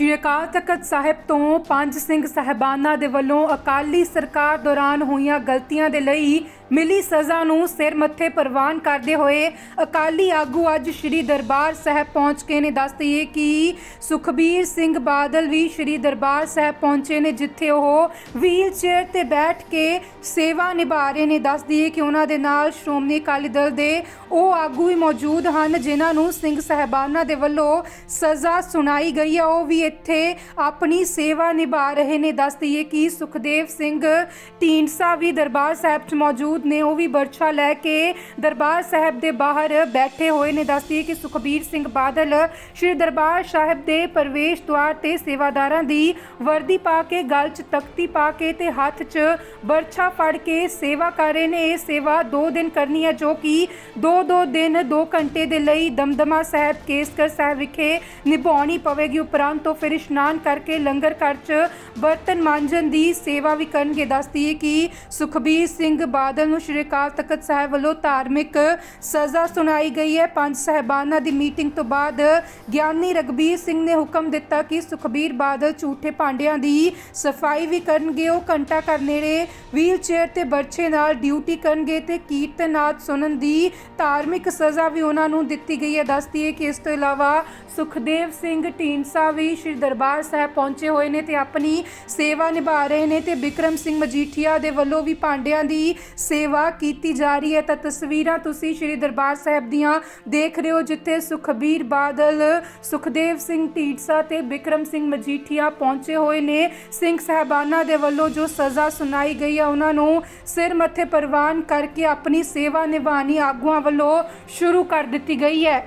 ਸ਼੍ਰੀ ਅਕਾਲ ਤਖਤ ਸਾਹਿਬ ਤੋਂ ਪੰਜ ਸਿੰਘ ਸਹਿਬਾਨਾਂ ਦੇ ਵੱਲੋਂ ਅਕਾਲੀ ਸਰਕਾਰ ਦੌਰਾਨ ਹੋਈਆਂ ਗਲਤੀਆਂ ਦੇ ਲਈ ਮਿਲੀ ਸਜ਼ਾ ਨੂੰ ਸਿਰ ਮੱਥੇ ਪ੍ਰਵਾਨ ਕਰਦੇ ਹੋਏ ਅਕਾਲੀ ਆਗੂ ਅੱਜ ਸ਼੍ਰੀ ਦਰਬਾਰ ਸਾਹਿਬ ਪਹੁੰਚ ਕੇ ਨੇ ਦੱਸ ਦਈਏ ਕਿ ਸੁਖਬੀਰ ਸਿੰਘ ਬਾਦਲ ਵੀ ਸ਼੍ਰੀ ਦਰਬਾਰ ਸਾਹਿਬ ਪਹੁੰਚੇ ਨੇ, ਜਿੱਥੇ ਉਹ ਵੀਲ ਚੇਅਰ ਤੇ ਬੈਠ ਕੇ ਸੇਵਾ ਨਿਭਾ ਰਹੇ ਨੇ। ਦੱਸ ਦਈਏ ਕਿ ਉਹਨਾਂ ਦੇ ਨਾਲ ਸ਼੍ਰੋਮਣੀ ਅਕਾਲੀ ਦਲ ਦੇ ਉਹ ਆਗੂ ਵੀ ਮੌਜੂਦ ਹਨ, ਜਿਨ੍ਹਾਂ ਨੂੰ ਸਿੰਘ ਸਹਿਬਾਨਾਂ ਦੇ ਵੱਲੋਂ ਸਜ਼ਾ ਸੁਣਾਈ ਗਈ ਹੈ। ਉਹ ਵੀ ਇੱਥੇ ਆਪਣੀ ਸੇਵਾ ਨਿਭਾ ਰਹੇ ਨੇ। ਦੱਸ ਦਈਏ ਕਿ ਸੁਖਦੇਵ ਸਿੰਘ ਢੀਂਡਸਾ ਵੀ ਦਰਬਾਰ ਸਾਹਿਬ 'ਚ ਮੌਜੂਦ ਨੇ ਉਹ ਵੀ ਬਰਛਾ ਲੈ ਕੇ ਦਰਬਾਰ ਸਾਹਿਬ ਦੇ ਬਾਹਰ ਬੈਠੇ ਹੋਏ ਨੇ। ਦੱਸਦੀ ਕਿ ਸੁਖਬੀਰ ਸਿੰਘ ਬਾਦਲ ਸ਼੍ਰੀ ਦਰਬਾਰ ਸਾਹਿਬ ਦੇ ਪ੍ਰਵੇਸ਼ ਦੁਆਰ ਤੇ ਸੇਵਾਦਾਰਾਂ ਦੀ ਵਰਦੀ ਪਾ ਕੇ, ਗਲ 'ਚ ਤਖਤੀ ਪਾ ਕੇ ਤੇ ਹੱਥ 'ਚ ਬਰਛਾ ਫੜ ਕੇ ਸੇਵਾ ਕਰ ਰਹੇ ਨੇ। ਇਹ ਸੇਵਾ 2 ਦਿਨ ਕਰਨੀ ਹੈ, ਜੋ ਕਿ 2-2 ਦਿਨ 2 ਘੰਟੇ ਦੇ ਲਈ ਦਮਦਮਾ ਸਾਹਿਬ ਕੇਸਕਰ ਸਾਹਿਬ ਵਿਖੇ ਨਿਭਾਉਣੀ ਪਵੇਗੀ। ਉਪਰੰਤ ਤੋਂ ਫਿਰ ਇਸ਼ਨਾਨ ਕਰਕੇ ਲੰਗਰ ਘਰ 'ਚ ਬਰਤਨ ਮਾਂਜਣ ਦੀ ਸੇਵਾ ਵੀ ਕਰਨਗੇ। ਦੱਸਦੀ ਹੈ ਕਿ ਸੁਖਬੀਰ ਸਿੰਘ ਬਾਦਲ ਨੂੰ ਸ਼੍ਰੀ ਅਕਾਲ ਤਖਤ ਸਾਹਿਬ ਵੱਲੋਂ ਧਾਰਮਿਕ ਸਜ਼ਾ ਸੁਣਾਈ ਗਈ ਹੈ। ਪੰਜ ਸਹਿਬਾਨਾਂ ਦੀ ਮੀਟਿੰਗ ਤੋਂ ਬਾਅਦ ਗਿਆਨੀ ਰਗਬੀਰ ਸਿੰਘ ਨੇ ਹੁਕਮ ਦਿੱਤਾ ਕਿ ਸੁਖਬੀਰ ਬਾਦਲ ਝੂਠੇ ਭਾਂਡਿਆਂ ਦੀ ਸਫ਼ਾਈ ਵੀ ਕਰਨਗੇ। ਉਹ ਘੰਟਾ ਘਰ ਨੇੜੇ ਵੀਲ ਚੇਅਰ ਤੇ ਬਰਛੇ ਨਾਲ ਡਿਊਟੀ ਕਰਨਗੇ ਤੇ ਕੀਰਤਨਾਦ ਸੁਣਨ ਦੀ ਧਾਰਮਿਕ ਸਜ਼ਾ ਵੀ ਉਹਨਾਂ ਨੂੰ ਦਿੱਤੀ ਗਈ ਹੈ। ਦੱਸਦੀ ਹੈ ਕਿ ਇਸ ਤੋਂ ਇਲਾਵਾ ਸੁਖਦੇਵ ਸਿੰਘ ਢੀਂਡਸਾ ਵੀ ਸ਼੍ਰੀ ਦਰਬਾਰ ਸਾਹਿਬ ਪਹੁੰਚੇ ਹੋਏ ਨੇ ਤੇ ਆਪਣੀ ਸੇਵਾ ਨਿਭਾ ਰਹੇ ਨੇ ਤੇ ਬਿਕਰਮ ਸਿੰਘ ਮਜੀਠੀਆ ਦੇ ਵੱਲੋਂ ਵੀ ਭਾਂਡਿਆਂ ਦੀ ਸੇਵਾ ਕੀਤੀ ਜਾ ਰਹੀ ਹੈ ਤਾਂ ਤਸਵੀਰਾਂ ਤੁਸੀਂ ਸ਼੍ਰੀ ਦਰਬਾਰ ਸਾਹਿਬ ਦੀਆਂ ਦੇਖ ਰਹੇ ਹੋ, ਜਿੱਥੇ ਸੁਖਬੀਰ ਬਾਦਲ, ਸੁਖਦੇਵ ਸਿੰਘ ਢੀਂਡਸਾ ਤੇ ਬਿਕਰਮ ਸਿੰਘ ਮਜੀਠੀਆ ਪਹੁੰਚੇ ਹੋਏ ਨੇ। ਸਿੰਘ ਸਹਿਬਾਨਾਂ ਦੇ ਵੱਲੋਂ ਜੋ ਸਜ਼ਾ ਸੁਣਾਈ ਗਈ ਹੈ ਉਹਨਾਂ ਨੂੰ ਸਿਰ ਮੱਥੇ ਪ੍ਰਵਾਨ ਕਰਕੇ ਆਪਣੀ ਸੇਵਾ ਨਿਭਾਣੀ ਆਗੂਆਂ ਵੱਲੋਂ ਸ਼ੁਰੂ ਕਰ ਦਿੱਤੀ ਗਈ ਹੈ।